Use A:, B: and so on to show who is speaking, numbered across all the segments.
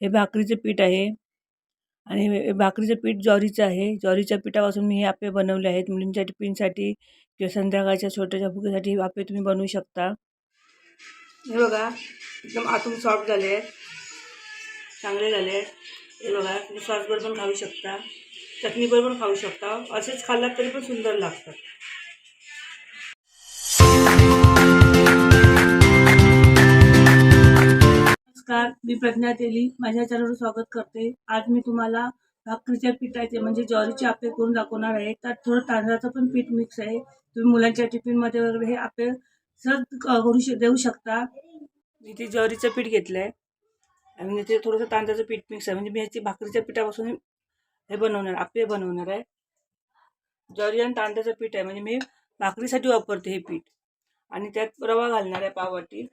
A: हे भाकरीचं पीठ आहे. आणि हे भाकरीचं पीठ ज्वारीचं आहे. ज्वारीच्या पिठापासून मी हे आपे बनवले आहेत. मुलींच्या टिफिनसाठी किंवा संध्याकाळच्या छोट्याच्या भुकेसाठी हे आपे तुम्ही बनवू शकता. हे बघा एकदम आतून सॉफ्ट झाले आहेत. चांगले झाले आहेत. हे बघा तुम्ही सॉसबरोबर पण खाऊ शकता. चटणीबरोबर पण खाऊ शकता. असेच खाल्लात तरी पण सुंदर लागतात. नमस्कार मी प्रज्ञा तेली. माझ्या चॅनलवर स्वागत करते. आज मी तुम्हाला भाकरीच्या पिठाचे म्हणजे ज्वारीचे आप्पे करून दाखवणार आहे. त्यात थोडं तांदळाचं पण पीठ मिक्स आहे. तुम्ही मुलांच्या टिफिनमध्ये वगैरे हे आप्पे सहज क- करू श देऊ शकता. मी इथे ज्वारीचं पीठ घेतलं आहे आणि इथे थोडंसं तांदळाचं पीठ मिक्स आहे. म्हणजे मी ह्याची भाकरीच्या पिठापासून हे बनवणार आप्पे बनवणार आहे. ज्वारी आणि तांदळाचं पीठ आहे. म्हणजे मी भाकरीसाठी वापरते हे पीठ. आणि त्यात रवा घालणार आहे पावटी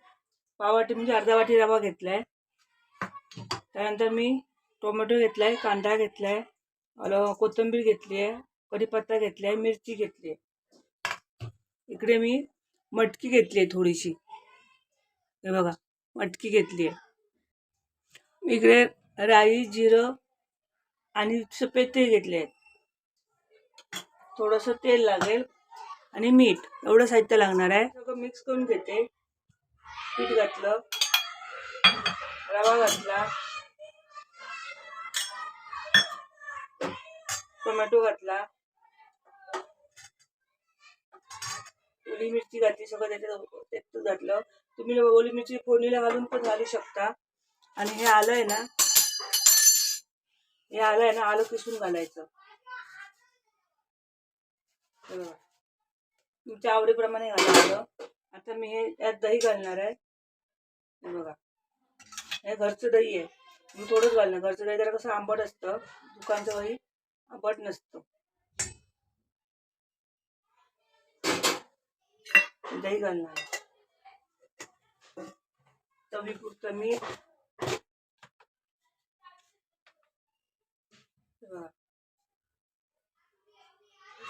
A: पाववाटी म्हणजे अर्धा वाटी रवा घेतला आहे त्यानंतर मी टोमॅटो घेतला आहे कांदा घेतला आहे कोथिंबीर घेतली आहे कढीपत्ता घेतला आहे मिरची घेतली आहे. इकडे मी मटकी घेतली आहे थोडीशी. हे बघा मटकी घेतली आहे. इकडे राई जिरं आणि सफेद तेल घेतले आहेत. थोडंसं तेल लागेल आणि मीठ एवढं साहित्य लागणार आहे. सगळं मिक्स करून घेते. पीठ घातलं. रवा घातला. टोमॅटो घातला. ओली मिरची घातली सगळं त्याच्यात त्याच्यात घातलं. तुम्ही ओली मिरची फोडणीला घालून पण घालू शकता. आणि हे आलं आहे ना हे आलं आहे ना आलं किसून घालायचं. तुमच्या आवडीप्रमाणे घालायचं. आता मी हे यात दही घालणार आहे. हे बघा. हे घरचं दही आहे. मी थोडंच घालणार. घरचं दही जरा कसं आंबट असतं. दुकानचं दही आंबट नसतं. दही घालणार तवी पुरतं मीठ.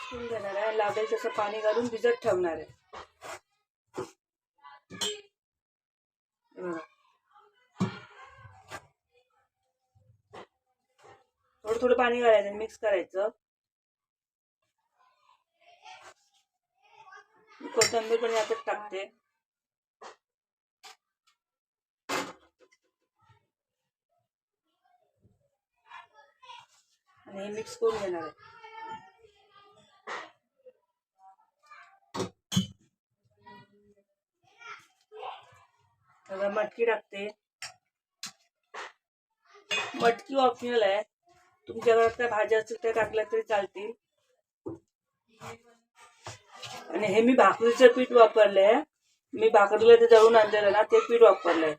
A: हे घेणार आहे. लागेल तसं पाणी घालून भिजत ठेवणार आहे हे बघा. थोडं पाणी घालायचं मिक्स करायचं. कोथंबीर कोथिंबीर पण यातच टाकते. आणि हे मिक्स करून घेणार आहे. मटकी टाकते. मटकी ऑप्शनल आहे. तुमच्या घरात काय भाज्या असतील त्या टाकल्या तरी चालतील. आणि हे मी भाकरीचं पीठ वापरलंय. मी भाकरीला ते दळून आणलेलं ना ते पीठ वापरलंय.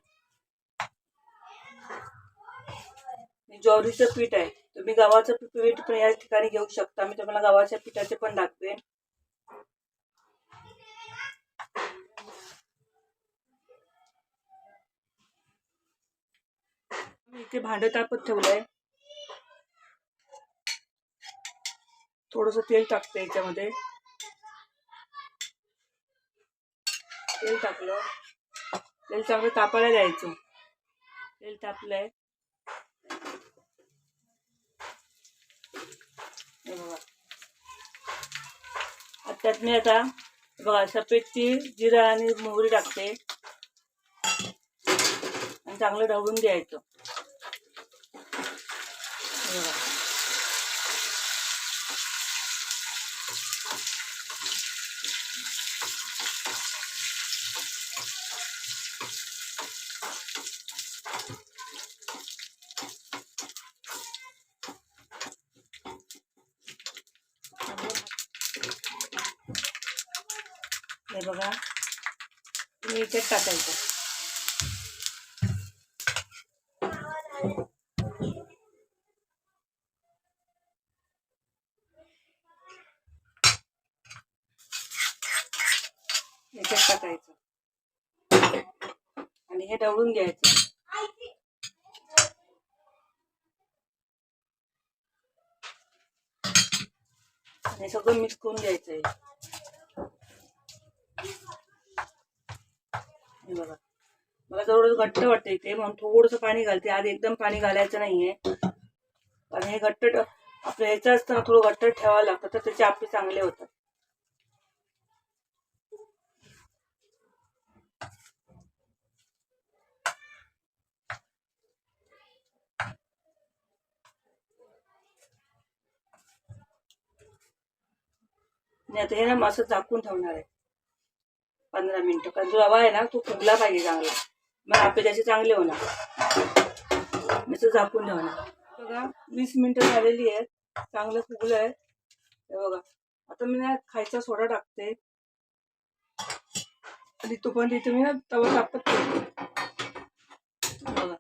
A: ज्वारीचं पीठ आहे. तुम्ही गव्हाचं पीठ पण या ठिकाणी घेऊ शकता. मी तुम्हाला गव्हाच्या पिठाचे पण दाखवेन इथे भांडं तापत ठेवलंय. थोडस तेल टाकते याच्यामध्ये. तेल टाकलं. तेल चांगलं तापायला द्यायचं. तेल तापलंय. बघा. आता त्यात मी आता बघा सफेद तीळ जिरा आणि मोहरी टाकते. आणि चांगलं ढवळून घ्यायचं. बघा. हे बघा. तुम्ही याच्यात टाकायचं. याच्यात टाकायचं. आणि हे डवळून घ्यायचं. हे सगळं मिक्स करून घ्यायचं आहे हे बघा मला थोडं घट्ट वाटतं इथे म्हणून थोडंसं पाणी घालते. आधी एकदम पाणी घालायचं नाहीये. कारण हे घट्ट आपलं ह्याचं असतं ना थोडं घट्ट ठेवावं लागतं. तर त्याचे आपले चांगले होतात. आता हे ना मस्त झाकून ठेवणार आहे. पंधरा मिनिटं. कारण जो रवा आहे ना तो फुगला पाहिजे चांगला. मग आपले त्याचे चांगले होणार. नुसतं झाकून ठेवणार. बघा वीस मिनिटं झालेली आहेत. चांगलं फुगलं आहे हे बघा आता मी ना खायचा सोडा टाकते. आणि तोपर्यंत इथे मी ना तवा तापत बघा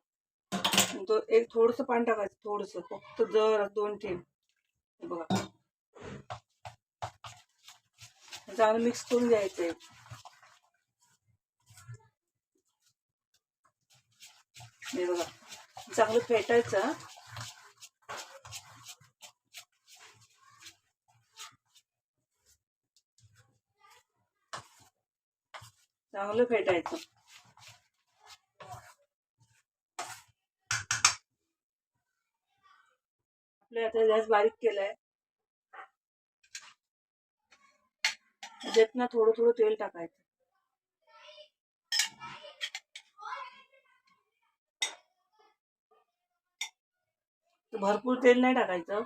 A: तो एक थोडंसं पाणी टाकायचं थोडंसं. फक्त जर दोन टीम बघा. चांगलं मिक्स करून घ्यायचं आहे हे बघा चांगलं फेटायचं. चांगलं फेटायचं. आपल्या आता गॅस बारीक केलाय. त्याच्यात ना थोडं थोडं तेल टाकायचं. भरपूर तेल नाही टाकायचं.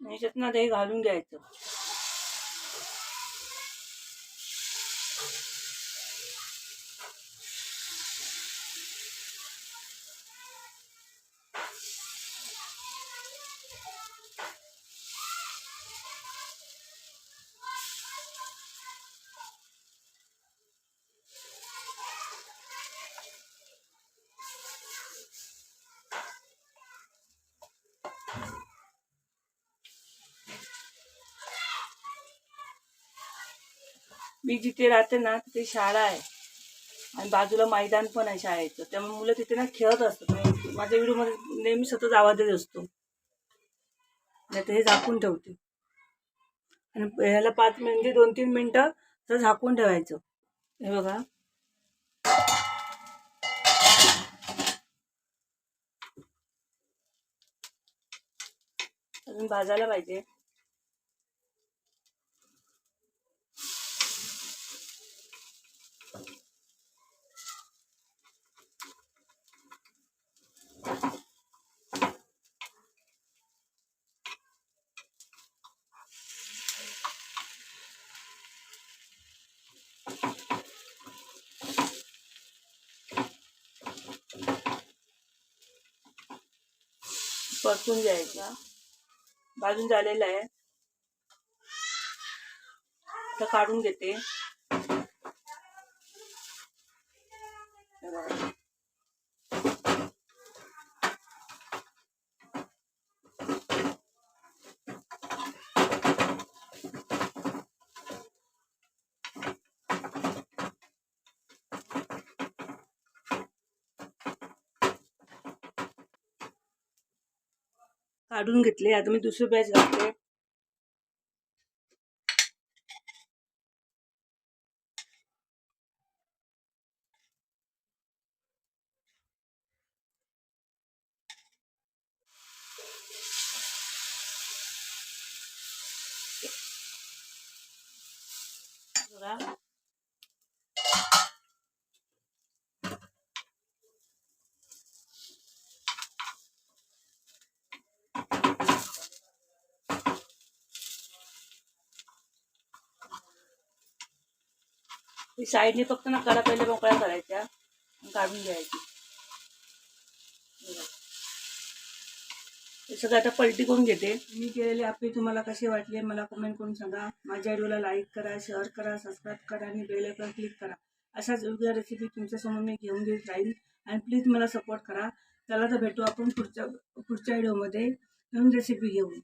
A: आणि याच्यात ना ते घालून घ्यायचं. मी जिथे राहते ना तिथे शाळा आहे. आणि बाजूला मैदान पण आहे शाळेचं. त्यामुळे मुलं तिथे ना खेळत असतात. माझ्या व्हिडिओमध्ये नेहमी सतत आवाज येत असतो. नाही तर हे झाकून ठेवते. आणि ह्याला पाच म्हणजे दोन तीन मिनटं तर झाकून ठेवायचं. हे बघा. अजून भाजायला पाहिजे. परतून घ्यायचा. भाजून झालेला आहे. तर काढून घेते. काढून घेतले. आता मी दुसरी बॅच घालते. बघा. ती साईडने फक्त ना कडा पहिले मोकळ्या करायच्या काढून घ्यायची. सगळं आता पलटी करून घेते. मी केलेली आपली तुम्हाला कशी वाटली मला कमेंट करून सांगा. माझ्या व्हिडिओला लाईक करा शेअर करा सबस्क्राईब करा आणि बेल क्लिक करा. अशाच वेगळ्या रेसिपी तुमच्यासमोर मी घेऊन घेत राहील आणि प्लीज मला सपोर्ट करा. त्याला तर भेटू आपण पुढच्या पुढच्या व्हिडिओमध्ये नवीन रेसिपी घेऊन.